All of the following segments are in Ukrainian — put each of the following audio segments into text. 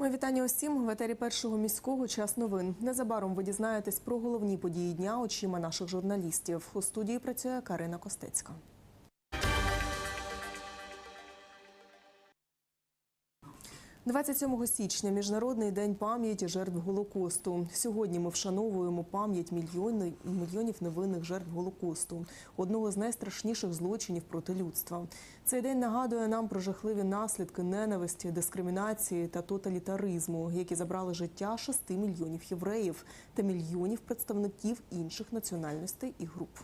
Мої вітання усім в етері першого міського час новин. Незабаром ви дізнаєтесь про головні події дня очима наших журналістів. У студії працює Карина Костецька. – 27 січня міжнародний день пам'яті жертв голокосту. Сьогодні ми вшановуємо пам'ять мільйони мільйонів невинних жертв голокосту, одного з найстрашніших злочинів проти людства. Цей день нагадує нам про жахливі наслідки ненависті, дискримінації та тоталітаризму, які забрали життя 6 мільйонів євреїв та мільйонів представників інших національностей і груп.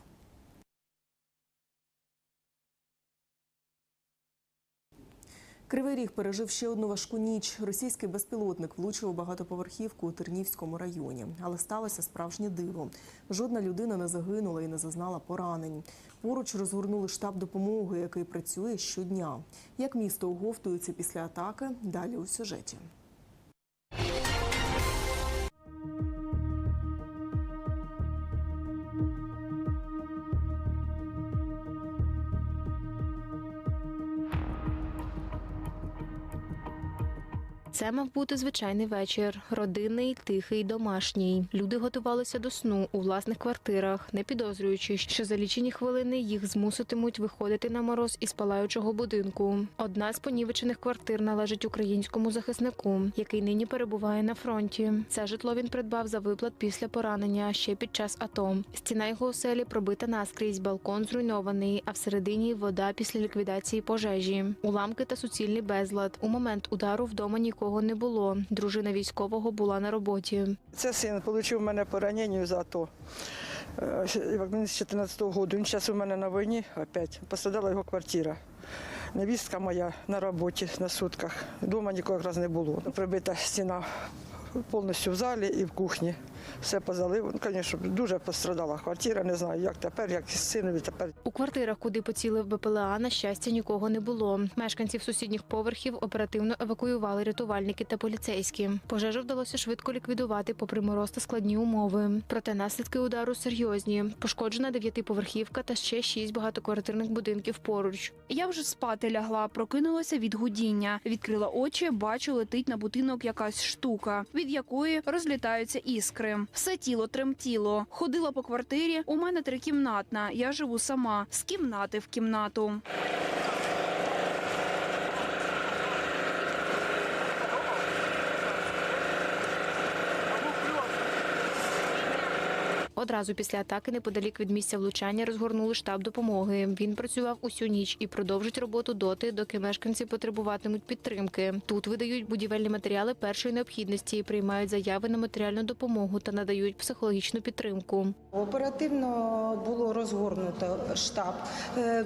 Кривий Ріг пережив ще одну важку ніч. Російський безпілотник влучив у багатоповерхівку у Тернівському районі, але сталося справжнє диво. Жодна людина не загинула і не зазнала поранень. Поруч розгорнули штаб допомоги, який працює щодня. Як місто оговтується після атаки? Далі у сюжеті. Це мав бути звичайний вечір, родинний, тихий, домашній. Люди готувалися до сну у власних квартирах, не підозрюючи, що за лічені хвилини їх змуситимуть виходити на мороз із палаючого будинку. Одна з понівечених квартир належить українському захиснику, який нині перебуває на фронті. Це житло він придбав за виплат після поранення ще під час АТО. Стіна його оселі пробита наскрізь, балкон зруйнований, а всередині вода після ліквідації пожежі, уламки та суцільний безлад. У момент удару вдома нікого не було. Дружина військового була на роботі. Це син отримав мене поранення за АТО. Е, він з 14-го року. Він зараз у мене на війні опять. Пострадала його квартира. Невістка моя на роботі на сутках. Дома нікого якраз не було. Прибита стіна повністю в залі і в кухні. Все позалив. Ну, звісно, дуже пострадала квартира. Не знаю, як тепер, як із синові тепер. У квартирах, куди поцілив БПЛА, на щастя, нікого не було. Мешканців сусідніх поверхів оперативно евакуювали рятувальники та поліцейські. Пожежу вдалося швидко ліквідувати, попри мороз та складні умови. Проте наслідки удару серйозні. Пошкоджена дев'ятиповерхівка та ще шість багатоквартирних будинків поруч. Я вже спати лягла, прокинулася від гудіння. Відкрила очі, бачу, летить на будинок якась штука, від якої розлітаються іскри. Все тіло тремтіло. Ходила по квартирі. У мене трикімнатна. Я живу сама з кімнати в кімнату. Одразу після атаки неподалік від місця влучання розгорнули штаб допомоги. Він працював усю ніч і продовжить роботу доти, доки мешканці потребуватимуть підтримки. Тут видають будівельні матеріали першої необхідності, приймають заяви на матеріальну допомогу та надають психологічну підтримку. Оперативно було розгорнуто штаб. Е,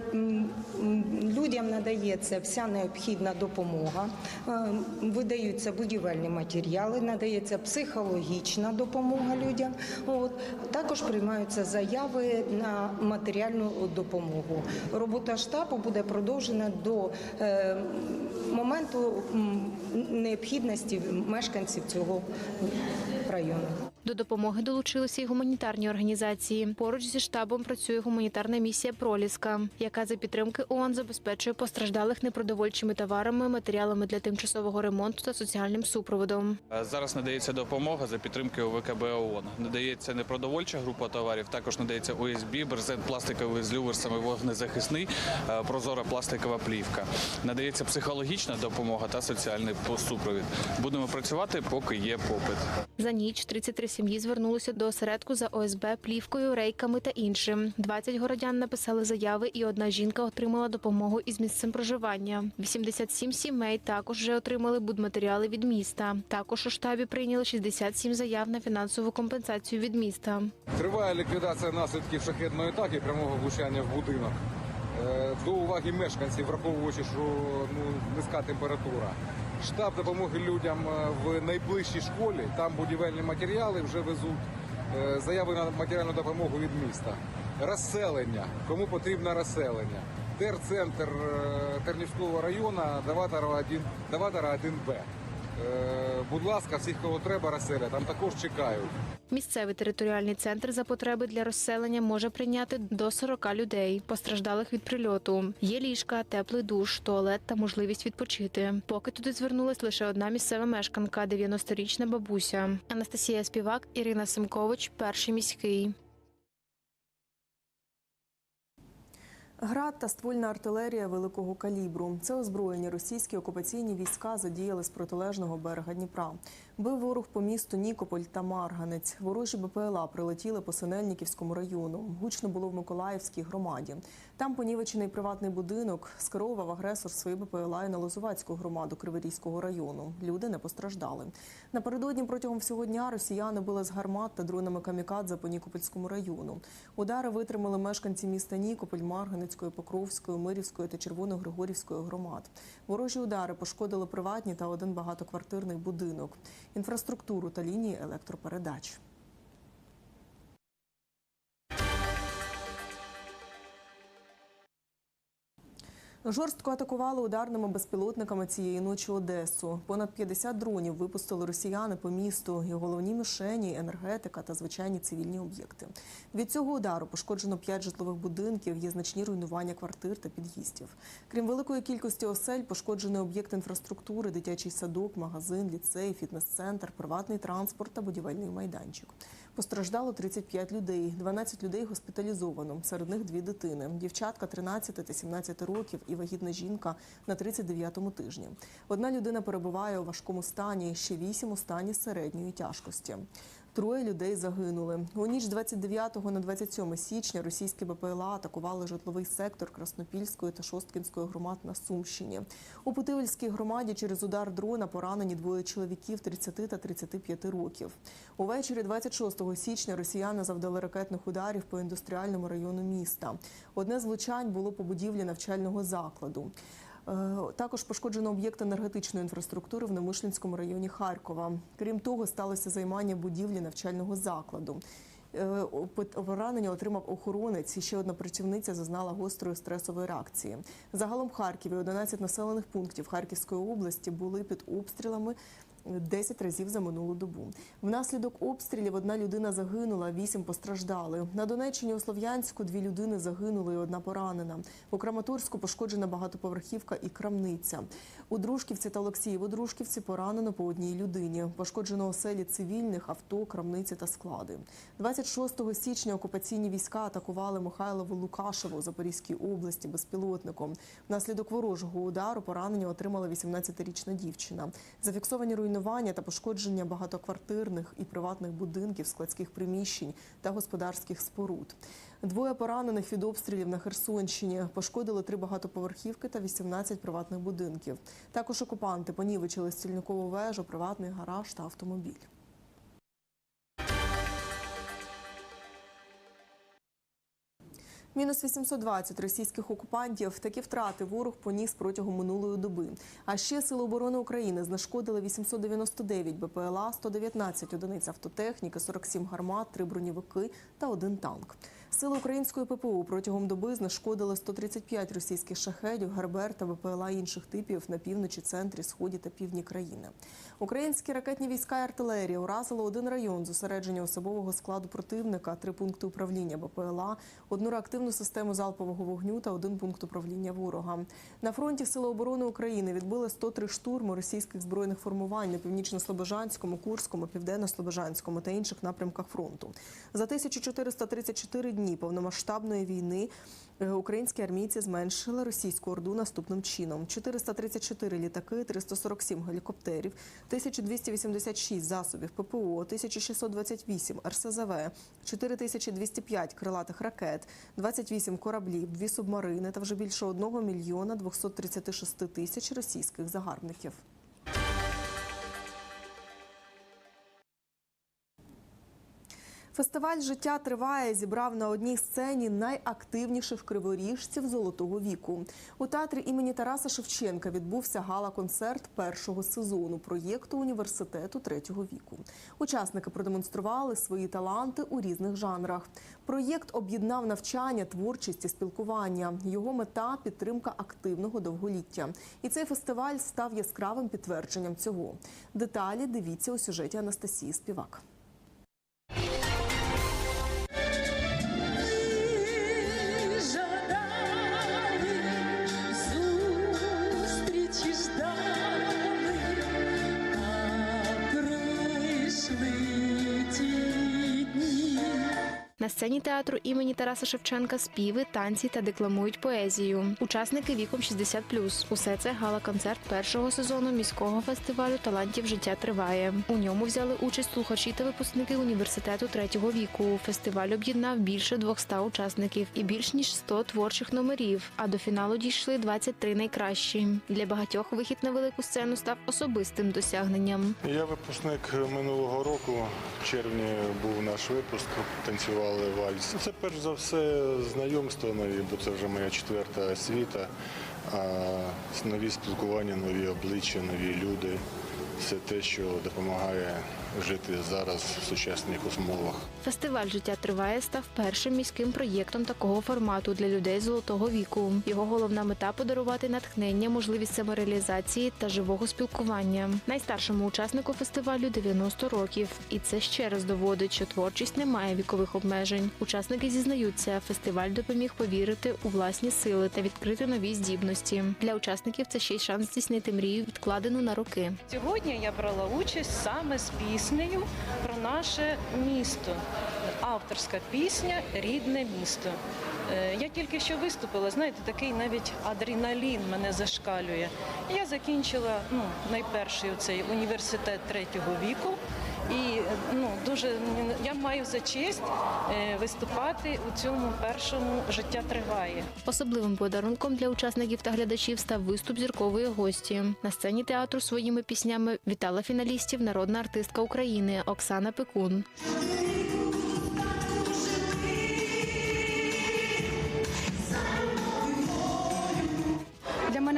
Людям надається вся необхідна допомога, Е, видаються будівельні матеріали, надається психологічна допомога людям. От також приймаються заяви на матеріальну допомогу. Робота штабу буде продовжена до е, моменту необхідності мешканців цього району. До допомоги долучилися й гуманітарні організації. Поруч зі штабом працює гуманітарна місія Проліска, яка за підтримки ООН забезпечує постраждалих непродовольчими товарами, матеріалами для тимчасового ремонту та соціальним супроводом. Зараз надається допомога за підтримки ОВКБ ООН. Надається непродовольча група товарів, також надається ОСБ, брезент пластиковий з люверсами вогнезахисний, е, прозора пластикова плівка. Надається психологічна допомога та соціальний супровід. Будемо працювати, поки є попит. За ніч 33 сім'ї звернулися до осередку за ОСБ плівкою, рейками та іншим. 20 городян написали заяви, і одна жінка отримала допомогу із місцем проживання. 87 сімей також вже отримали будматеріали від міста. Також у штабі прийняли 67 заяв на фінансову компенсацію від міста. Триває ліквідація наслідків шахетної атаки прямого влучання в будинок. Е, До уваги мешканців, враховуючи, що ну, низька температура. Штаб допомоги людям е, в найближчій школі. Там будівельні матеріали вже везуть. Е, Заяви на матеріальну допомогу від міста. Розселення. Кому потрібно розселення? Терцентр е, Тернівського району Даватора 1, Даватора 1Б. Е, Будь ласка, всіх, кого треба, розселять, там також чекають. Місцевий територіальний центр за потреби для розселення може прийняти до 40 людей, постраждалих від прильоту. Є ліжка, теплий душ, туалет та можливість відпочити. Поки туди звернулась лише одна місцева мешканка, 90-річна бабуся. Анастасія Співак, Ірина Семкович, перший міський. Град та ствольна артилерія великого калібру. Це озброєні російські окупаційні війська задіяли з протилежного берега Дніпра. Бив ворог по місту Нікополь та Марганець. Ворожі БПЛА прилетіли по Синельниківському району. Гучно було в Миколаївській громаді. Там понівечений приватний будинок скеровував агресор свої БПЛА і на Лозувацьку громаду Криворізького району. Люди не постраждали. Напередодні протягом всього дня росіяни били з гармат та дронами камікадзе по Нікопольському району. Удари витримали мешканці міста Нікополь, Марганецької, Покровської, Мирівської та Червоногригорівської громад. Ворожі удари пошкодили приватні та один багатоквартирний будинок, інфраструктуру та лінії електропередач. Жорстко атакували ударними безпілотниками цієї ночі Одесу. Понад 50 дронів випустили росіяни по місту. І головні мішені, енергетика та звичайні цивільні об'єкти. Від цього удару пошкоджено 5 житлових будинків, є значні руйнування квартир та під'їздів. Крім великої кількості осель, пошкоджений об'єкт інфраструктури, дитячий садок, магазин, ліцей, фітнес-центр, приватний транспорт та будівельний майданчик. Постраждало 35 людей, 12 людей госпіталізовано. Серед них дві дитини. Дівчатка 13 та 17 років і вагітна жінка на 39-му тижні. Одна людина перебуває у важкому стані, ще вісім у стані середньої тяжкості. Троє людей загинули. У ніч з 29 на 27 січня російські БПЛА атакували житловий сектор Краснопільської та Шосткінської громад на Сумщині. У Путивельській громаді через удар дрона поранені двоє чоловіків 30 та 35 років. Увечері 26 січня росіяни завдали ракетних ударів по індустріальному району міста. Одне з влучань було по будівлі навчального закладу. Е, Також пошкоджено об'єкт енергетичної інфраструктури в Немишлінському районі Харкова. Крім того, сталося займання будівлі навчального закладу. Е, Поранення отримав охоронець. і Ще одна працівниця зазнала гострої стресової реакції. Загалом в Харкові 11 населених пунктів Харківської області були під обстрілами. 10 разів за минулу добу. Внаслідок обстрілів одна людина загинула, вісім постраждали. На Донеччині у Слов'янську дві людини загинули і одна поранена. У Краматорську пошкоджена багатоповерхівка і крамниця. У Дружківці та Олексієво-Дружківці поранено по одній людині. Пошкоджено оселі цивільних, авто, крамниці та склади. 26 січня окупаційні війська атакували Михайлову Лукашеву у Запорізькій області безпілотником. Внаслідок ворожого удару поранення отримала 18-річна дівчина. Зафіксовані руйнування та пошкодження багатоквартирних і приватних будинків, складських приміщень та господарських споруд. Двоє поранених від обстрілів на Херсонщині пошкодили три багатоповерхівки та 18 приватних будинків. Також окупанти понівечили стільникову вежу, приватний гараж та автомобіль. Мінус 820 російських окупантів. Такі втрати ворог поніс протягом минулої доби. А ще Сили оборони України знешкодили 899 БПЛА, 119 одиниць автотехніки, 47 гармат, 3 бронівики та один танк. Сили української ППО протягом доби знешкодили 135 російських шахедів, гарбер та БПЛА інших типів на півночі, центрі, сході та півдні країни. Українські ракетні війська і артилерія уразили один район зосередження особового складу противника, три пункти управління БПЛА, одну реактивну систему залпового вогню та один пункт управління ворога. На фронті Сили оборони України відбили 103 штурми російських збройних формувань на північно-слобожанському, Курському, південно-слобожанському та інших напрямках фронту. За 1434 дні повномасштабної війни е, українські армійці зменшили російську орду наступним чином: 434 літаки, 347 гелікоптерів, 1286 засобів ППО, 1628 РСЗВ, 4205 крилатих ракет, 28 кораблів, 2 субмарини та вже більше 1 мільйона 236 тисяч російських загарбників. Фестиваль життя триває. Зібрав на одній сцені найактивніших криворіжців золотого віку. У театрі імені Тараса Шевченка відбувся гала-концерт першого сезону проєкту університету третього віку. Учасники продемонстрували свої таланти у різних жанрах. Проєкт об'єднав навчання, творчість і спілкування. Його мета підтримка активного довголіття. І цей фестиваль став яскравим підтвердженням цього. Деталі дивіться у сюжеті Анастасії Співак. Сцені театру імені Тараса Шевченка співи, танці та декламують поезію. Учасники віком 60+. Усе це гала-концерт першого сезону міського фестивалю талантів життя триває. У ньому взяли участь слухачі та випускники університету третього віку. Фестиваль об'єднав більше 200 учасників і більш ніж 100 творчих номерів. А до фіналу дійшли 23 найкращі. Для багатьох вихід на велику сцену став особистим досягненням. Я випускник минулого року. В червні був наш випуск, танцювали вальс. Це перш за все знайомство нові, бо це вже моя четверта освіта. Нові спілкування, нові обличчя, нові люди. Все те, що допомагає жити зараз в сучасних умовах. Фестиваль життя триває став першим міським проєктом такого формату для людей золотого віку. Його головна мета подарувати натхнення, можливість самореалізації та живого спілкування. Найстаршому учаснику фестивалю 90 років, і це ще раз доводить, що творчість не має вікових обмежень. Учасники зізнаються, фестиваль допоміг повірити у власні сили та відкрити нові здібності. Для учасників це ще й шанс здійснити мрію, відкладену на роки. Сьогодні я брала участь саме з піснею про наше місто. Авторська пісня Рідне місто. Е, Я тільки що виступила, знаєте, такий навіть адреналін мене зашкалює. Я закінчила ну, найперший цей університет третього віку. І дуже я маю за честь е, виступати у цьому першому життя триває. Особливим подарунком для учасників та глядачів став виступ зіркової гості. На сцені театру своїми піснями вітала фіналістів народна артистка України Оксана Пекун.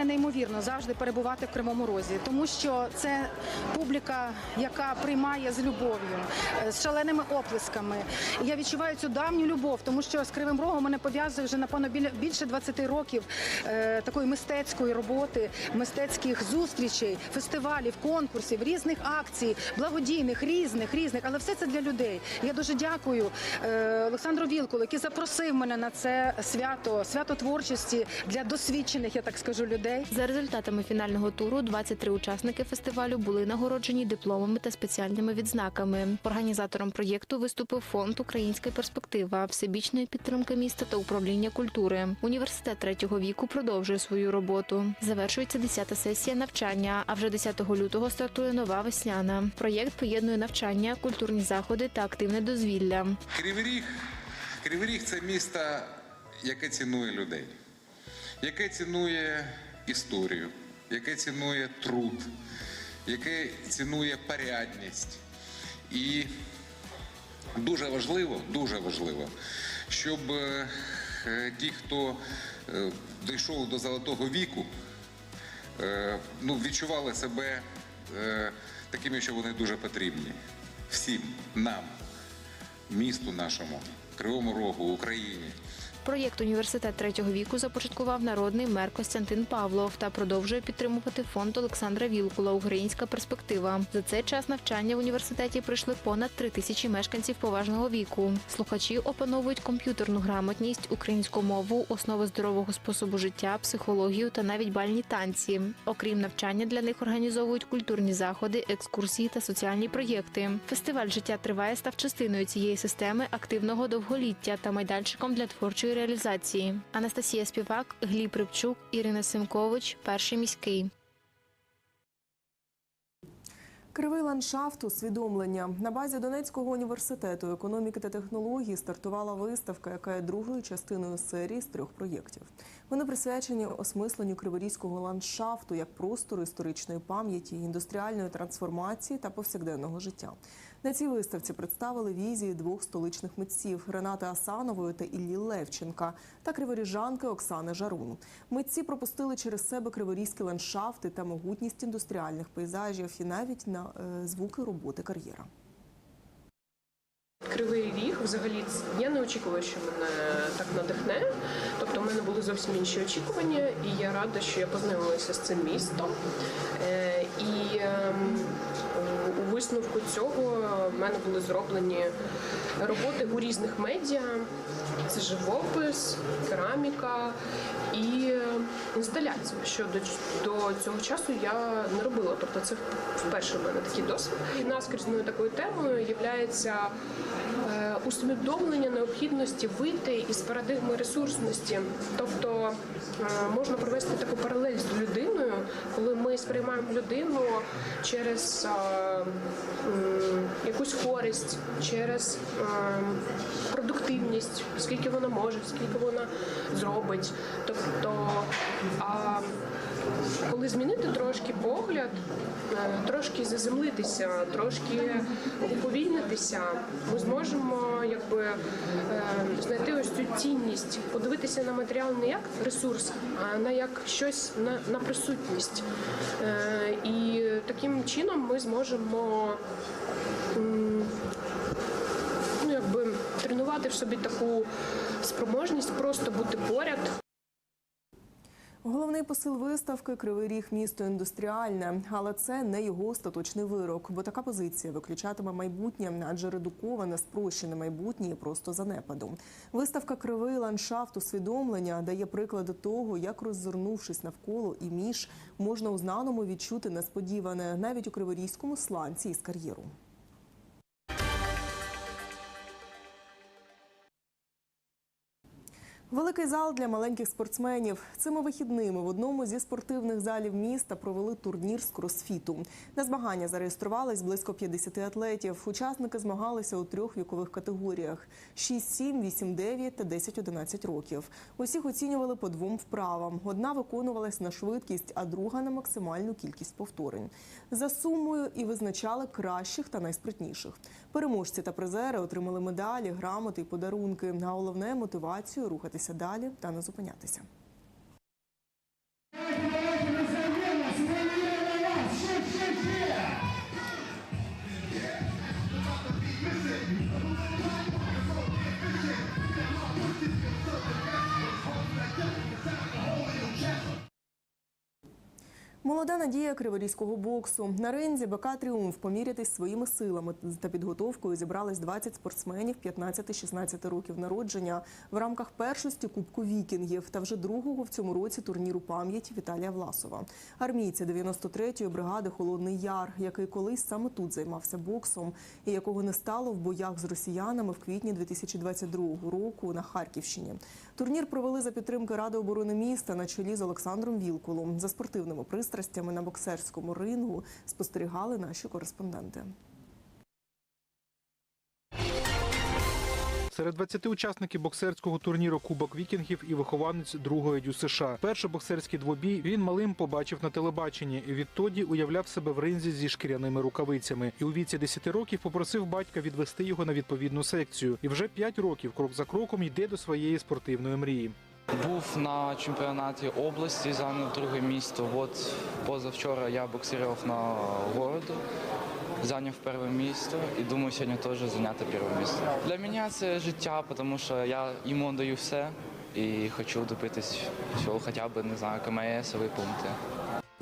Мене неймовірно завжди перебувати в Кривому Розі, тому що це публіка, яка приймає з любов'ю, е, з шаленими оплесками. Я відчуваю цю давню любов, тому що з Кривим Рогом мене пов'язує вже напевно більше 20 років е, такої мистецької роботи, мистецьких зустрічей, фестивалів, конкурсів, різних акцій, благодійних, різних, різних, але все це для людей. Я дуже дякую е, Олександру Вілкулу, який запросив мене на це свято, свято творчості для досвідчених, я так скажу, людей. За результатами фінального туру 23 учасники фестивалю були нагороджені дипломами та спеціальними відзнаками. Організатором проєкту виступив фонд Українська перспектива, всебічної підтримки міста та управління культури. Університет третього віку продовжує свою роботу. Завершується 10-та сесія навчання. А вже 10 лютого стартує нова весняна. Проєкт поєднує навчання, культурні заходи та активне дозвілля. Кривий Ріг, Кривий Ріг це місто, яке цінує людей, яке цінує історію, яке цінує труд, яке цінує порядність. І дуже важливо, дуже важливо, щоб е, е, ті, хто е, дійшов до золотого віку, ну, відчували себе такими, що вони дуже потрібні. Всім нам місту нашому, Кривому Рогу, Україні. Проєкт університет третього віку започаткував народний мер Костянтин Павлов та продовжує підтримувати фонд Олександра Вілкула Українська перспектива. За цей час навчання в університеті пройшли понад три тисячі мешканців поважного віку. Слухачі опановують комп'ютерну грамотність, українську мову, основи здорового способу життя, психологію та навіть бальні танці. Окрім навчання, для них організовують культурні заходи, екскурсії та соціальні проєкти. Фестиваль життя триває став частиною цієї системи активного довголіття та майданчиком для творчої реалізації. Анастасія Співак, Гліб Рибчук, Ірина Симкович, перший міський. Кривий ландшафт усвідомлення на базі Донецького університету економіки та технологій стартувала виставка, яка є другою частиною серії з трьох проєктів. Вони присвячені осмисленню криворізького ландшафту як простору історичної пам'яті, індустріальної трансформації та повсякденного життя. На цій виставці представили візії двох столичних митців Ренати Асанової та Іллі Левченка та криворіжанки Оксани Жарун. Митці пропустили через себе криворізькі ландшафти та могутність індустріальних пейзажів і навіть на е, звуки роботи кар'єра. Кривий ріг, взагалі, я не очікувала, що мене так надихне. Тобто, в мене були зовсім інші очікування, і я рада, що я познайомилася з цим містом. Е, І ем, висновку цього в мене були зроблені роботи у різних медіа. Це живопис, кераміка і інсталяція, що до, до цього часу я не робила. Тобто це вперше в мене такий досвід. І наскрізною такою темою є е, усвідомлення необхідності вийти із парадигми ресурсності. Тобто е, можна провести таку паралель з людиною, коли ми сприймаємо людину через е, м, якусь користь, через е, продуктивність, скільки вона може, скільки вона зробить. Тобто, а коли змінити трошки погляд, е, трошки заземлитися, трошки уповільнитися, ми зможемо якби е, знайти ось цю цінність, подивитися на матеріал не як ресурс, а на як щось на, на присутність. Е, І таким чином ми зможемо ну, тренувати в собі таку спроможність просто бути поряд. Головний посил виставки Кривий Ріг місто індустріальне, але це не його остаточний вирок, бо така позиція виключатиме майбутнє, адже редуковане, спрощене майбутнє просто занепадом. Виставка Кривий ландшафт усвідомлення дає приклади того, як роззирнувшись навколо і між можна у знаному відчути несподіване навіть у криворізькому сланці із кар'єру. Великий зал для маленьких спортсменів. Цими вихідними в одному зі спортивних залів міста провели турнір з кросфіту. На змагання зареєструвались близько 50 атлетів. Учасники змагалися у трьох вікових категоріях: 6, 7, 8, 9 та 10, 11 років. Усіх оцінювали по двом вправам. Одна виконувалась на швидкість, а друга на максимальну кількість повторень. За сумою і визначали кращих та найспритніших. Переможці та призери отримали медалі, грамоти і подарунки. А головне мотивацію рухатися далі та не зупинятися. Молода надія криворізького боксу. На ринзі БК Тріумф помірятись своїми силами та підготовкою зібрались 20 спортсменів 15-16 років народження в рамках першості Кубку Вікінгів та вже другого в цьому році турніру пам'ять Віталія Власова. Армійця 93-ї бригади Холодний Яр, який колись саме тут займався боксом і якого не стало в боях з росіянами в квітні 2022 року на Харківщині. Турнір провели за підтримки Ради оборони міста на чолі з Олександром Вілкулом. За спортивними пристрастями на боксерському рингу спостерігали наші кореспонденти. Серед 20 учасників боксерського турніру Кубок Вікінгів і вихованець другої дю США. Перший боксерський двобій він малим побачив на телебаченні. і Відтоді уявляв себе в ринзі зі шкіряними рукавицями. І у віці 10 років попросив батька відвести його на відповідну секцію. І вже 5 років крок за кроком йде до своєї спортивної мрії. Був на чемпіонаті області, зайняв друге місто. От позавчора я боксував на городу, зайняв перше місто і думаю сьогодні теж зайняти перше місце. Для мене це життя, тому що я йому даю все і хочу добитись всього, хоча б не знаю, КМС, пункти.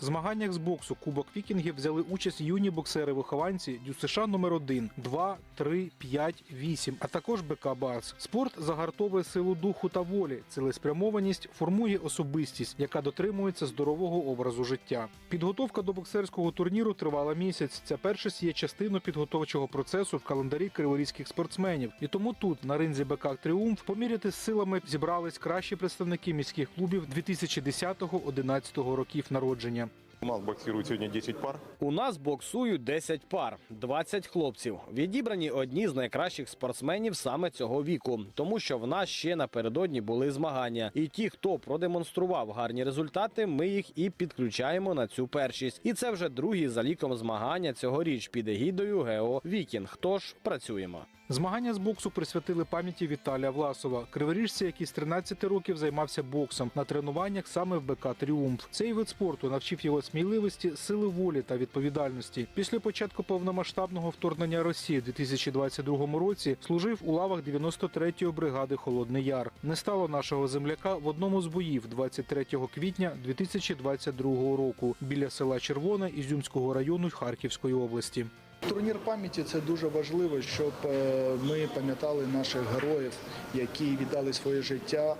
В змаганнях з боксу Кубок Вікінгів взяли участь юні боксери-вихованці Дю США номер 1 2, 3, 5, 8, а також БК Барс. Спорт загартовує силу духу та волі. Цілеспрямованість формує особистість, яка дотримується здорового образу життя. Підготовка до боксерського турніру тривала місяць. Ця першість є частиною підготовчого процесу в календарі криворізьких спортсменів. І тому тут, на ринзі БК Тріумф, поміряти з силами зібрались кращі представники міських клубів 2010-2011 років народження. У нас боксируют сегодня 10 пар. У нас боксують 10 пар, 20 хлопців. Відібрані одні з найкращих спортсменів саме цього віку, тому що в нас ще напередодні були змагання. І ті, хто продемонстрував гарні результати, ми їх і підключаємо на цю першість. І це вже другі за ліком змагання цьогоріч під егідою Гео Вікінг. Тож працюємо. Змагання з боксу присвятили пам'яті Віталія Власова, криворіжця, який з 13 років займався боксом на тренуваннях саме в БК Тріумф. Цей вид спорту навчив його сміливості, сили волі та відповідальності. Після початку повномасштабного вторгнення Росії у 2022 році служив у лавах 93-ї бригади Холодний Яр. Не стало нашого земляка в одному з боїв 23 квітня 2022 року біля села Червоне Ізюмського району Харківської області. Турнір пам'яті це дуже важливо, щоб е, ми пам'ятали наших героїв, які віддали своє життя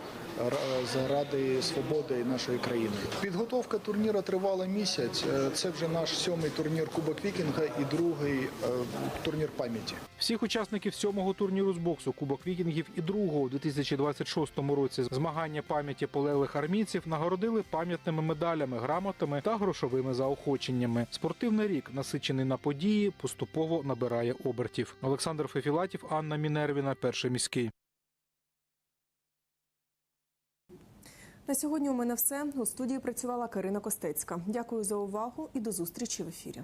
заради свободи нашої країни. Підготовка турніру тривала місяць. Е, Це вже наш сьомий турнір Кубок Вікінга і другий е, турнір пам'яті. Всіх учасників сьомого турніру з боксу Кубок Вікінгів і другого у 2026 році змагання пам'яті полеглих армійців нагородили пам'ятними медалями, грамотами та грошовими заохоченнями. Спортивний рік, насичений на події, поступово набирає обертів. Олександр Фефілатів, Анна Мінервіна, перший міський. На сьогодні у мене все. У студії працювала Карина Костецька. Дякую за увагу і до зустрічі в ефірі.